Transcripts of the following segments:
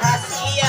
Assim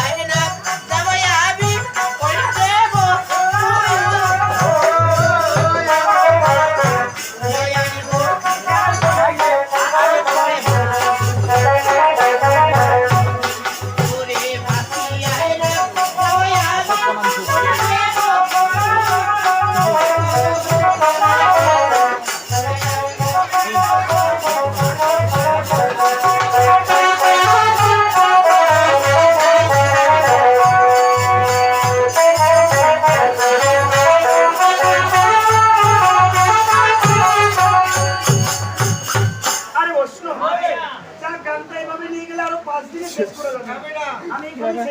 পাঁচ দিনে শেষ করে দেবো। আমি এখানে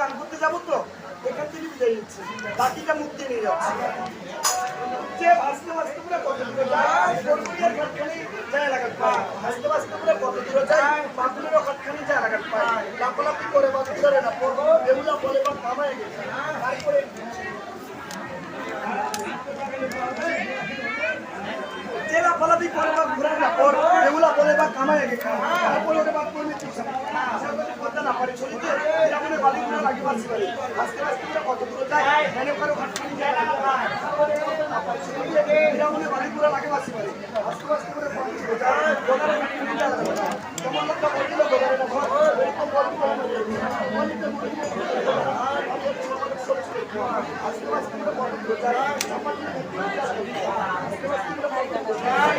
গান করতে যাব তো, এখান থেকে বিদায় নিচ্ছি। বাকিটা মুক্তি নিয়ে যাচ্ছে। যে ভাসতে ভাসতে পুরো কত দূরে যায় কর্মীদের ঘাটখানি যায় লাগাত পায়। ভাসতে করে বা দূরে না পড়ব, এগুলা বলে বা তারপরে যে লাফালাফি করে বা ঘুরে না পর বা কামায় গেছে তারপরে ওটা বাদ করি কথা না পারে চলিতে এটা মনে বালি গুলো লাগি পাচ্ছি পারি আস্তে আস্তে পুরো কত দূরে যায় মেনে কারও ঘাটখানি যায়। না পারে চলিতে এটা মনে বালি গুলো লাগে পাচ্ছি পারি আস্তে আস্তে করে কত দূরে যায়। গোদারে ঘাটখানি যায়। তোমার লোকটা বলছিল গোদারে না ঘর এরকম বলিতে আস্তে আস্তে করে কত দূরে যায়। আস্তে আস্তে করে কত দূরে যায়।